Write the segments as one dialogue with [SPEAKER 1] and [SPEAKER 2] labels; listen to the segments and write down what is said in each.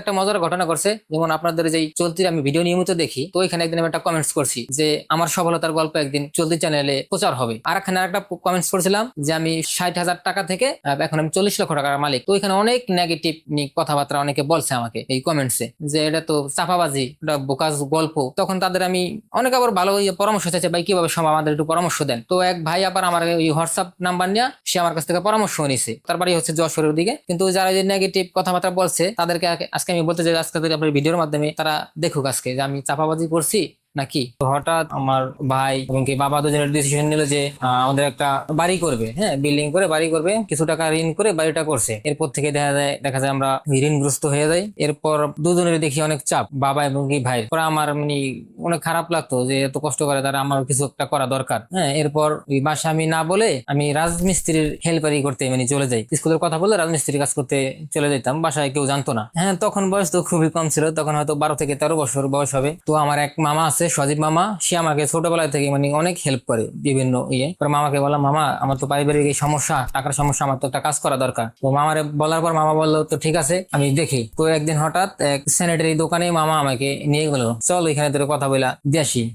[SPEAKER 1] একটা মজার ঘটনা করছে যেমন আপনাদের যেই চলতির আমি ভিডিও নিয়মিত দেখি, তো এখানে একদিন আমি একটা কমেন্টস করছি যে, আমার সফলতার গল্প একদিন চলতি চ্যানেলে প্রচার হবে। আর এখানে একটা কমেন্টস করছিলাম যে, আমি ষাট হাজার টাকা থেকে এখন আমি চল্লিশ লক্ষ টাকার মালিক। তো এখানে অনেক নেগেটিভ কথাবার্তা অনেকে বলছে আমাকে এই কমেন্টসে যে, এটা তো চাপাবাজি, এটা বোকাজ গল্প। তখন তাদের আমি অনেক আবার ভালো ইয়ে পরামর্শ চাইছে, ভাই, কীভাবে সম্ভব? আমাদের একটু পরামর্শ দেন। তো এক ভাই আবার আমার এই হোয়াটসঅ্যাপ নাম্বার নিয়ে, সে আমার কাছ থেকে পরামর্শ নিছে। তারপরে হচ্ছে যশোরের দিকে। কিন্তু যারা যে নেগেটিভ কথাবার্তা বলছে, তাদেরকে আজকে আমি বলতে চাই, আজকে আপনার ভিডিওর মাধ্যমে তারা দেখুক আজকে যে আমি চাপাবাজি করছি নাকি হঠাৎ আমার ভাই এবং কি বাবা দুজনের ডিসিশন নিল যে আমাদের একটা বাড়ি করবে হ্যাঁ বিল্ডিং করে বাড়ি করবে, কিছু টাকা ঋণ করে বাড়িটা করছে। এরপর থেকে দেখা যায় দেখা যায় আমরা ঋণগ্রস্ত হয়ে যাই। এরপর দুজনের দেখি অনেক চাপ, বাবা এবং কি ভাই। পরে আমার মানে অনেক খারাপ লাগতো যে এত কষ্ট করে তারা আমার কিছু একটা করা দরকার। হ্যাঁ এরপর ওই বাসা আমি না বলে আমি রাজমিস্ত্রির হেল্পারি করতে মানে চলে যাই। স্কুলের কথা বলে রাজমিস্ত্রির কাজ করতে চলে যেতাম বাসায় কেউ জানতো না। হ্যাঁ তখন বয়স তো খুবই কম ছিল, তখন হয়তো বারো থেকে তেরো বছর বয়স হবে। তো আমার এক মামা আছে, সজীব মামা, সে আমাকে ছোটবেলা থেকে মানে অনেক হেল্প করে বিভিন্ন ইয়ে। মামাকে বললাম, মামা, আমার তো পারিবারিক এই সমস্যা, টাকার সমস্যা, আমার তো একটা কাজ করা দরকার। তো মামারে বলার পর মামা বলল, তো ঠিক আছে, আমি দেখি। তো একদিন হঠাৎ এক স্যানিটারি দোকানে মামা আমাকে নিয়ে গেলো, চল এখানে তোর কথা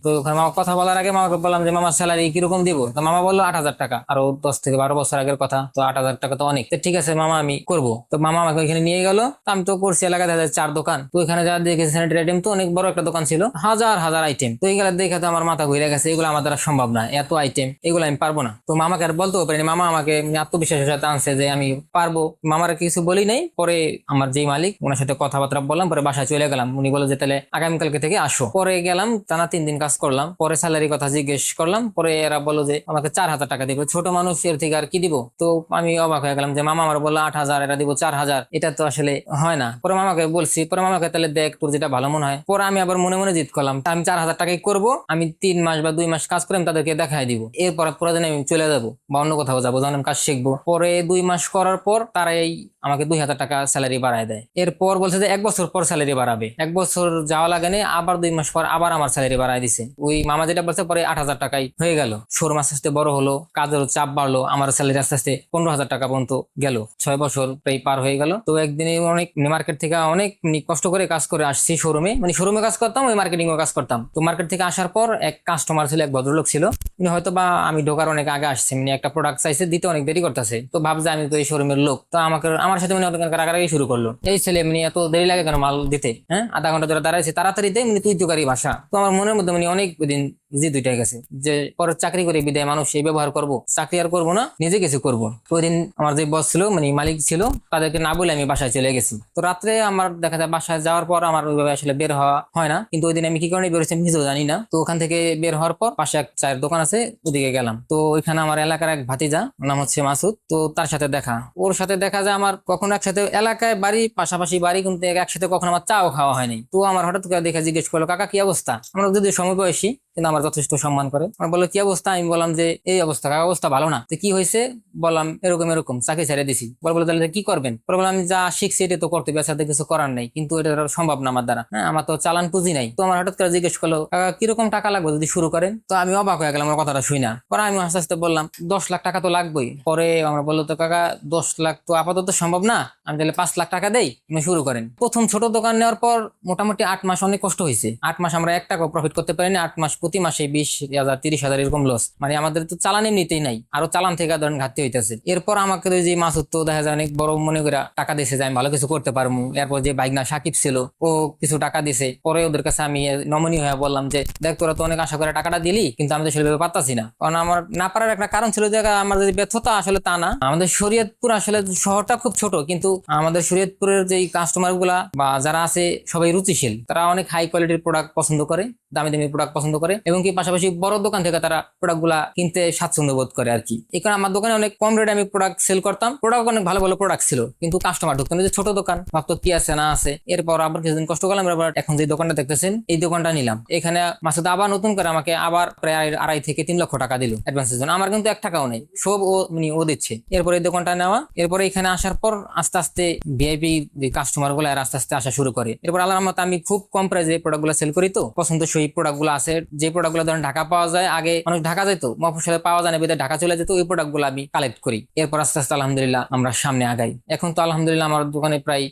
[SPEAKER 1] তো ওখানে মামা কথা বলার আগে মামাকে বললাম যে, মামার স্যালারি কীরকম দিব? তো মামা বলল, আট হাজার টাকা। আরও দশ থেকে বারো বছর আগের কথা, তো আট হাজার টাকা তো অনেক। তো ঠিক আছে, মামা, আমি করব। তো মামা আমাকে ওইখানে নিয়ে গেল। আমি তো করছি এলাকায় দেখা যায় চার দোকান। তো ওইখানে যা দেখে স্যানিটারি আইটেম তো অনেক বড় একটা দোকান ছিল। হাজার হাজার আইটেম তো এইগুলা দেখে তো আমার মাথা ঘুরে গেছে, এগুলো আমার দ্বারা সম্ভব না। এত আইটেম এগুলো আমি পারব না। তো মামাকে আর বলতেও পারিনি। মামা আমাকে আত্মবিশ্বাসের সাথে আনছে যে, আমি পারব। মামার কিছু বলি নাই। পরে আমার যেই মালিক, ওনার সাথে কথাবার্তা বললাম। পরে বাসায় চলে গেলাম। উনি বলে যে, তাহলে আগামীকালকে থেকে আসো। পরে গেলাম টানা তিন দিন কাজ করলাম, পরে স্যালারি কথা জিজ্ঞেস করলাম, পরে এরা বলল যে, আমাকে চার হাজার টাকা দিবে। ছোট মানুষ, এর থেকে আর কি দিব? তো আমি অবাক হয়ে গেলাম যে, মামা আমার বলল আট হাজার, এরা দিব চার হাজার। এটা তো আসলে হয় না। পরে মামাকে বলছি, পরে মামাকে তাহলে দেখ, তোর যেটা ভালো মনে হয়। পরে আমি আবার মনে মনে জিত করলাম আমি চার হাজার টাকাই করব, আমি তিন মাস বা দুই মাস কাজ করে আমি তাদেরকে দেখাই দিব। এরপর পরে দিন আমি চলে যাব বা অন্য কোথাও যাব যখন আমি কাজ শিখব। পরে দুই মাস করার পর তারাই আমাকে দুই হাজার টাকা স্যালারি বাড়ায় দেয়। এরপর বলছে যে, এক বছর পর স্যালারি বাড়াবে। এক বছর যাওয়া লাগে না, আবার দুই মাস পর আবার আমার স্যালারি বাড়ায় দিছে। ওই মামা যেটা বলছে, পরে আট হাজার টাকাই হয়ে গেল। শোরুম আস্তে আস্তে বড় হলো, কাজের চাপ বাড়লো, আমার স্যালারি আস্তে আস্তে পনেরো হাজার টাকা পর্যন্ত গেল। ছয় বছর প্রায় পার হয়ে গেল। তো একদিনে অনেক মার্কেট থেকে অনেক কষ্ট করে কাজ করে আসছি শোরুমে। মানে শোরুমে কাজ করতাম, ওই মার্কেটিং কাজ করতাম। তো মার্কেট থেকে আসার পর এক কাস্টমার ছিল, এক ভদ্রলোক ছিল। উনি হয়তো বা আমি ঢোকার অনেক আগে আসছে। মানে একটা প্রোডাক্ট চাইছে, দিতে অনেক দেরি করতেছে। তো ভাবছে আমি তো এই শোরুমের লোক। তো আমাকে আমার সাথে মানে অনেক রাগারাগি শুরু করল। এই ছেলে মানে এত দেরি লাগে কেন মাল দিতে? হ্যাঁ? আধা ঘণ্টা ধরে দাঁড়াইছে। তাড়াতাড়ি দে মানে তুই তো গাড়ি ভাষা তো আমার মনের মধ্যে মানে অনেক দিন জি দুইটাই গেছে। যে পরে চাকরি করে বিদায় মানুষ এই ব্যবহার করব, চাকরি আর করব না, নিজে কিছু করব। ওই দিন আমার যে বস ছিল মানে মালিক ছিল, তাদেরকে না বলে আমি বাসায় চলে গেছি। তো রাত্রে আমার দেখা যায় বাসায় যাওয়ার পর আমার ওইভাবে আসলে বের হওয়া হয় না। কিন্তু ওই দিন আমি কি কারণে বের হয়েছি আমি নিজেও জানি না। তো ওখান থেকে বের হওয়ার পর পাশে এক চায়ের দোকান আছে, ওদিকে গেলাম। তো ওইখানে আমার এলাকার এক ভাতিজা নাম হচ্ছে মাসুদ, তো তার সাথে দেখা। ওর সাথে দেখা যায় আমার কখনো একসাথে এলাকায় বাড়ি, পাশাপাশি বাড়ি, কিন্তু একসাথে কখনো আমার চাও খাওয়া হয়নি। তো আমার হঠাৎ করে দেখে জিজ্ঞেস করল, কাকা, কি অবস্থা? আমরা যদি সমবয়সী। কিন্তু আমার যথেষ্ট সম্মান করে। আমার বলল, কি অবস্থা? আমি বললাম যে, এই অবস্থা কাকা অবস্থা? ভালো না। তো কি হয়েছে? বললাম, এরকম এরকম, চাকরি ছেড়ে দিছি। বল বলে তাহলে কি করবেন? বললাম, আমি যা শিখছি এটা তো করতে বেসাতে কিছু করার নাই। কিন্তু এটা সম্ভব না আমার দ্বারা। হ্যাঁ আমার তো চালান পুঁজি নাই। তো আমার হঠাৎ করে জিজ্ঞেস করল, কাকা, কীরকম টাকা লাগবে যদি শুরু করেন? তো আমি অবাক হয়ে গেলাম, আমার কথাটা শুই না। পরে আমি আস্তে আস্তে বললাম, দশ লাখ টাকা তো লাগবেই। পরে আমরা বলল, তো কাকা, দশ লাখ তো আপাতত সম্ভব না। আমি তাহলে পাঁচ লাখ টাকা দেই আমি শুরু করেন। প্রথম ছোট দোকান নেওয়ার পর মোটামুটি আট মাস অনেক কষ্ট হয়েছে। আট মাস আমরা এক টাকা প্রফিট করতে পারিনি, আট মাস প্রতি মাসে বিশ হাজার, তিরিশ হাজার এরকম লস মানে আমাদের তো চালান এমনিতেই নাই। আরও চালান থেকে ধরেন ঘাটতি হইতেছে। এরপর আমাকে যে মাসুদ দেখা যায় অনেক বড় মনে করে টাকা দিয়েছে যে আমি ভালো কিছু করতে পারব। এরপর যে বাইক না সাকিব ছিল, ও কিছু টাকা দিছে। পরে ওদের কাছে আমি নমনীয় হয়ে বললাম যে, দেখ, তোরা তো অনেক আশা করে টাকাটা দিলি, কিন্তু আমি তো সেভাবে পারতাছি না। কারণ আমার না পারার একটা কারণ ছিল যে, আমার যে ব্যর্থতা আসলে তা না। আমাদের শরীয়তপুর আসলে শহরটা খুব ছোট, কিন্তু আমাদের শরীয়তপুরের যেই কাস্টমারগুলা বা যারা আছে সবাই রুচিশীল। তারা অনেক হাই কোয়ালিটির প্রোডাক্ট পছন্দ করে, দামি দামি প্রোডাক্ট পছন্দ করে। এবং কি পাশাপাশি বড় দোকান থেকে তারা প্রোডাক্ট কিনতে স্বাচ্ছন্দ্য বোধ করে আর কি। এই কারণে আমার দোকানে অনেক কম রেটে আমি প্রোডাক্ট সেল করতাম। প্রোডাক্ট অনেক ভালো ভালো প্রোডাক্ট ছিল, কিন্তু কাস্টমার ঢুকতো যে ছোট দোকান, ভাবতো কি আছে, না আছে। এরপর আবার কিছুদিন কষ্ট করলাম এবার এখন যে দোকানটা দেখতেছেন, এই দোকানটা নিলাম। এখানে মাসুদ আবার নতুন করে আমাকে আবার প্রায় আড়াই- থেকে তিন লক্ষ টাকা দিল অ্যাডভান্সের জন্য। আমার কিন্তু এক টাকাও নেই, সব ও মানে ও দিচ্ছে। এরপরে এই দোকানটা নেওয়া, এরপরে এখানে আসার পর আস্তে আস্তে ভিআইপি কাস্টমারগুলো আর আস্তে আস্তে আসা শুরু করে। এরপর আল্লাহ আমি খুব কম প্রাইসে প্রোডাক্টগুলো সেল করি তো। পছন্দসই প্রোডাক্টগুলো আছে, যে যে প্রোডাক্টগুলো ধরেন ঢাকা পাওয়া যায়, আগে মানুষ ঢাকা যেত মফসলে পাওয়া যায় না বিধায় ঢাকা চলে যেত, ওই প্রোডাক্টগুলো আমি কালেক্ট করি। এরপর আস্তে আস্তে আলহামদুলিল্লাহ আমরা সামনে আগাই। এখন তো আলহামদুলিল্লাহ আমার দোকানে প্রায়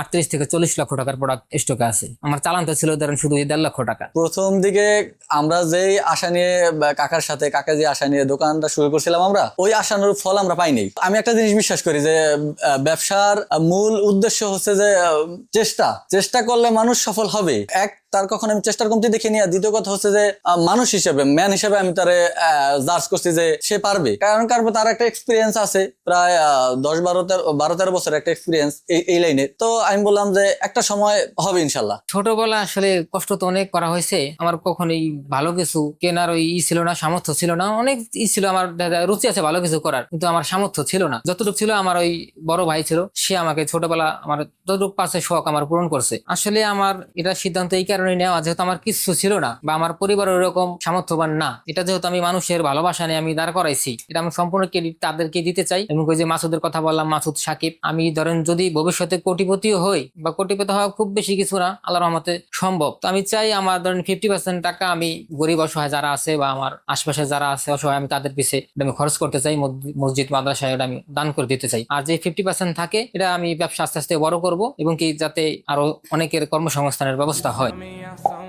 [SPEAKER 1] আটত্রিশ থেকে চল্লিশ লক্ষ টাকার প্রোডাক্ট স্টকে আছে। আমার চালানটা ছিল ধরেন শুধু দেড় লক্ষ টাকা।
[SPEAKER 2] প্রথম দিকে আমরা যেই আশা নিয়ে কাকার সাথে, কাকা যে আশা নিয়ে দোকানটা শুরু করছিলাম আমরা, ওই আশানুর ফল আমরা পাইনি। আমি একটা জিনিস বিশ্বাস করি যে ব্যবসার মূল উদ্দেশ্য হচ্ছে যে চেষ্টা। চেষ্টা করলে মানুষ সফল হবে। এক তার কখন আমি চেষ্টার কমতি দেখে নিয়ে দ্বিতীয় কথা হচ্ছে যে মানুষ হিসেবে ম্যান হিসেবে আমি তারে জাজ করছি যে সে পারবে। কারণ কারণ তার একটা এক্সপিরিয়েন্স আছে, প্রায় দশ বারো বারো তেরো বছর একটা এক্সপিরিয়েন্স এই লাইনে তো আমি বললাম যে, একটা সময় হবে ইনশাল্লাহ।
[SPEAKER 1] ছোটবেলা আসলে কষ্ট তো অনেক করা হয়েছে। আমার কখনোই ভালো কিছু কেনার ওই ই ছিল না, সামর্থ্য ছিল না। অনেক ই ছিল আমার রুচি আছে ভালো কিছু করার, কিন্তু আমার সামর্থ্য ছিল না। যতটুকু ছিল আমার ওই বড় ভাই ছিল, সে আমাকে ছোটবেলা আমার যতটুকু পাশে শখ আমার পূরণ করছে। আসলে আমার এটা সিদ্ধান্ত এই কারণে নেওয়া যেহেতু আমার কিছু ছিল না বা আমার পরিবার ওরকম সামর্থ্যবান না, এটা যেহেতু আমি মানুষের ভালোবাসা নিয়ে আমি দাঁড় করাইছি, এটা আমি সম্পূর্ণ ক্রেডিট তাদেরকে দিতে চাই। এবং ওই যে মাসুদের কথা বললাম, মাসুদ সাকিব। আমি ধরেন যদি ভবিষ্যতে কোটিপতিও হই বা কোটিপতি হওয়া খুব বেশি কিছু না আল্লাহ রহমতে সম্ভব। তো আমি চাই আমার ধরেন ফিফটি পার্সেন্ট টাকা আমি গরিব অসহায় যারা আছে বা আমার আশপাশে যারা আছে অসহায়, আমি তাদের পিছে এটা আমি খরচ করতে চাই, মসজিদ- মাদ্রাসায় এটা আমি দান করে দিতে চাই। আর যে ফিফটি পার্সেন্ট থাকে, এটা আমি ব্যবসা আস্তে আস্তে বড় করব এবং কি যাতে আরও অনেকের কর্মসংস্থানের ব্যবস্থা হয়।
[SPEAKER 3] me, I saw